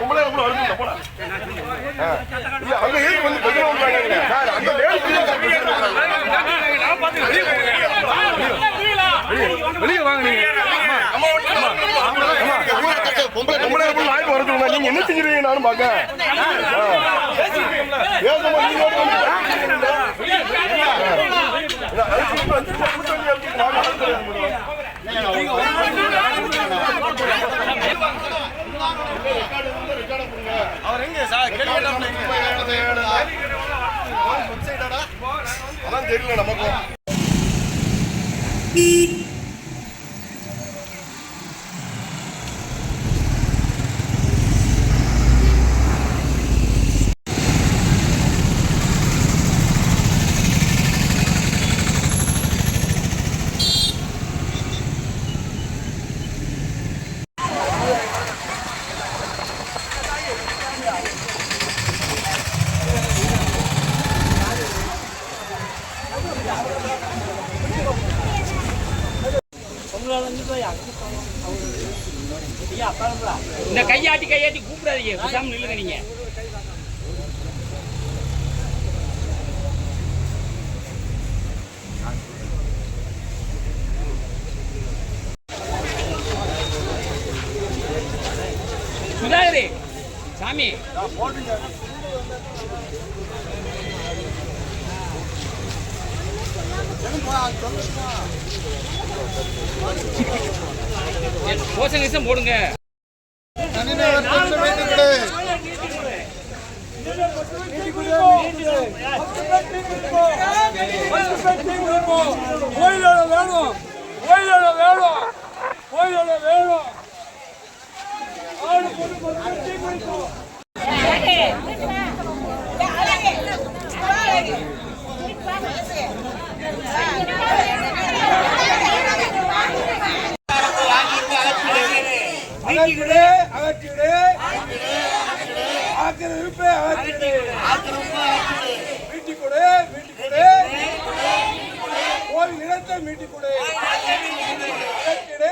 பொம்பளை கூட வருது போடா இல்ல அங்க ஏறி வந்து பெட்ரோல் பண்றாங்க சார் அந்த வெளியே வாங்க நீங்க பொம்பளை பொம்பளை நாய்க்கு வரதுங்க நீங்க என்ன நானும் ஆ. ஏசம்மா, நீங்க ஒரு வந்து- இல்ல, அது சும்மா வந்து கூட்டு வந்து எடுத்துட்டு வாங்க, அடுத்து அவர் எங்க சார் கேள்வி அதான் தெரியல நமக்கும் இந்த கையாட்டி கையாட்டி கூப்பிடாதீங்க. பேசாம நில்லுங்க நீங்க. சுதாகரி சாமி. கோசம் கிசம் போடுங்க. வேணும் வேணும் வேணும் ஆடு பொண்ணு பொண்ணு டீ குடிப்போம் அகற்றிடு அகற்றிடு ஆக்கிரமிப்பை மீட்டிக் கொடு மீட்டிக் கொடு. கோயில் இடத்தை மீட்டிக் கொடு. அகற்றிடு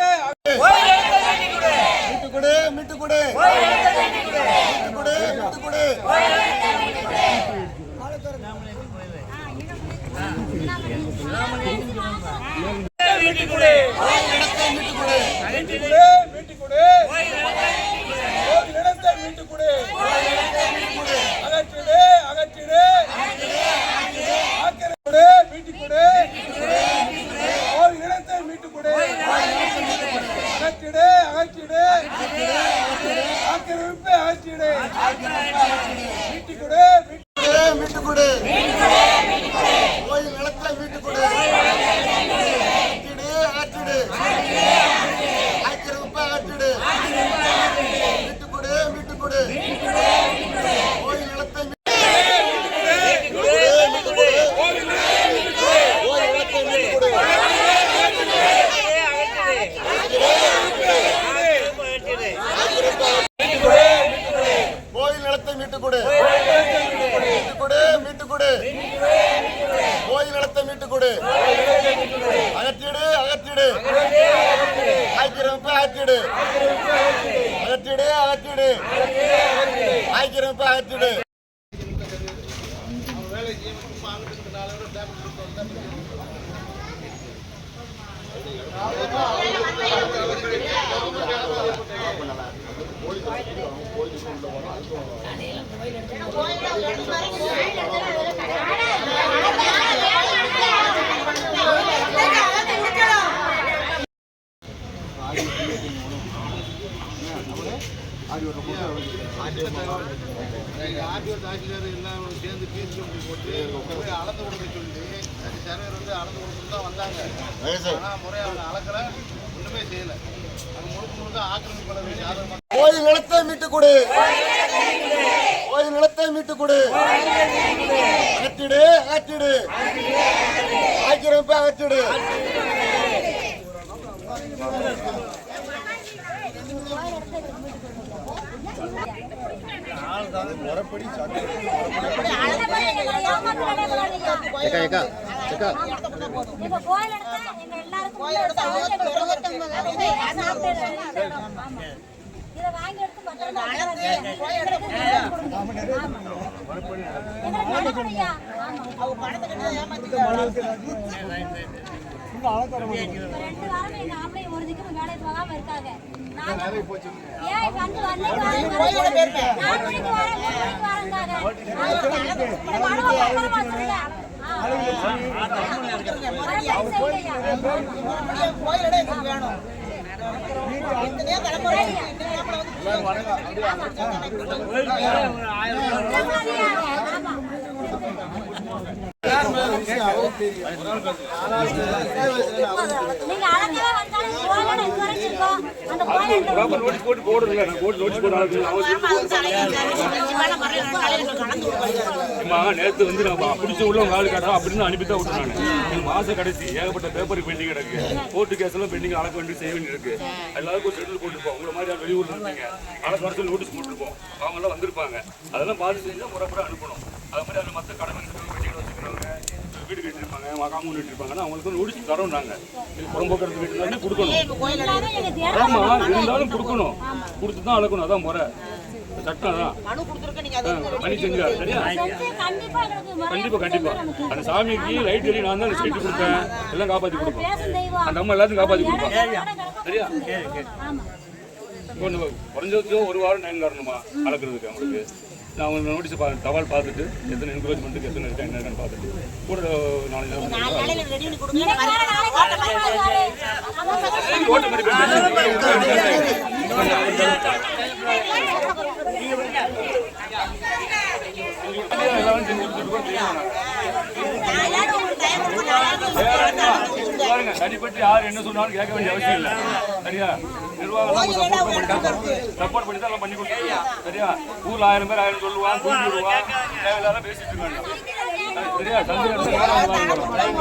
மீட்டுக்குடு மீட்டுக்குடு மீட்டுக்குடு மீட்டுக்குடு மீட்டிக் கொடு மீட்டிக் கொடு மீட்டிக் கொடு கோயில் இடத்தை மீட்டிக் கொடு அகற்றிடு அகற்றிடு ஆக்கிரமிப்பு கொடு மீட்டிக் கொடு கோயில் இடத்தை மீட்டுக் கொடு அகற்றிடு அகற்றிடு ஆக்கிரமிப்பை அகற்றிடு மீட்டிக் கொடு மீட்டிக் மீட்டுக்குடு கோயில் நிலத்தை மீட்டுக்குடு அகற்றிடு அகற்றிடு ஆக்கிரமிப்பை அகற்றிடு மீட்டுக்குடு மீட்டுக்குடு கோயில் நிலத்தை மீட்டுக்குடு மீட்டுக்குடு கோயில் நிலத்தை மீட்டுக்குடு கோயில் நிலத்தை மீட்டுக்கொடு மீட்டுக்கொடு மீட்டுக்கொடு கோயில் நிலத்தை மீட்டுக்கொடு அகற்றிடு அகற்றிடு ஆக்கிரமிப்பை அகற்றிடு அகற்றிடு அகற்றிடு ஆக்கிரமிப்பை அகற்றிடு ஆர்டிஓ தாசில்தார் எல்லாம் சேர்ந்து பீஸ் கம்பெனி போட்டு அளந்து கொடுக்க சொல்லி சர்வர் வந்து அளந்து கொடுத்துட்டு தான் வந்தாங்க ஆனால் முறையாக அவங்க அளக்கல ஒன்றுமே செய்யலை அது முழுக்க முழுக்க ஆக்கிரமிப்பாளர்கள் சாதகமாக கோயில் நிலத்தை மீட்டுக்கொடு கோயில் நிலத்தை மீட்டுக்கொடு அகற்றிடு அகற்றிடு ஆக்கிரமிப்பை அகற்றிடு எங்க கோயில் இடத்துல எங்க எல்லாருக்கும் இதை வாங்கி எடுத்து பத்திரமா வச்சுக்கிறாங்க. எங்களுக்கு நடக்கலையா? ஆமா. இப்ப ரெண்டு வாரமா எங்க ஆம்பளை ஒரு திக்கு வேலைக்கு போகாம இருக்காங்க நாங்க- அந்த போட்டு நான் போட்டு நோட்டீஸ் அம்மா நேத்து வந்து நான் பிடிச்ச உள்ள உங்க ஆளு காட்டுறோம் அப்படின்னு அனுப்பி தான் விட்டுறாங்க இந்த மாசம் கடைசி. ஏகப்பட்ட பேப்பர் பெண்டிங் கிடக்கு. கோர்ட்டு கேஸ் எல்லாம் பெண்டிங் அளக்க வேண்டி செய்ய வேண்டி இருக்கு. எல்லாருக்கும் ஷெட்யூல் போட்டுருப்போம் உங்களை மாதிரி யார் வெளியூர்ல இருந்தீங்க? அளக்க வரத்துல நோட்டீஸ் போட்டுருப்போம் அவங்க எல்லாம் வந்திருப்பாங்க. அதெல்லாம் பார்த்து செஞ்சா முறைப்பட அனுப்பணும். அது மாதிரி அதில் மற்ற கடமை பெண்டிங் வீடு கட்டிருப்பாங்க காம்பவுண்ட் கட்டிருப்பாங்கன்னா அவங்களுக்கு நோட்டீஸ் தரோம் நாங்க இது புறம்போக்குறது வீட்டுல கொடுக்கணும். எல்லாரும் எங்க தேர்தல் ஆமா இருந்தாலும் கொடுக்கணும். கொடுத்து தான் அளக்கணும் அதான் முறை. சட்டம் தான். செஞ்சா சரியா? கண்டிப்பா கண்டிப்பா கண்டிப்பா. அந்த சாமிக்கு லைட் எலி நான் தான் செட்டு கொடுப்பேன். எல்லாம் காப்பாத்தி தெய்வம். அந்த அம்மா எல்லாத்தையும் காப்பாத்தி கொடுப்போம். சரியா? சரியா? ஆமா. ஒன்று குறைஞ்சதுக்கு ஒரு வாரம் டைம் காரணமா அளக்குறதுக்கு அவங்களுக்கு. நான் அவங்க நோட்டீஸ் பா தபால் பார்த்துட்டு எத்தனை என்கரேஜ்மெண்ட்டுக்கு எத்தனை இருக்கா என்ன இருக்கான்னு பார்த்துட்டு. கூட நாலு நாளைக்கு. ஓட்டு மாதிரி பாருங்க தனிப்பட்டு யார் என்ன சொன்னாலும் கேட்க வேண்டிய அவசியம் இல்லை. சரியா? நிர்வாகம் சப்போர்ட் பண்ணி தான் எல்லாம் பண்ணி கொடுத்துருக்கோம் சரியா? ஊர்ல ஆயிரம் பேர் ஆயிரம் சொல்லுவான் தூக்கி விடுவான் தேவையில்லாத பேசிட்டு இருக்காங்க. சரியா? சந்திரன்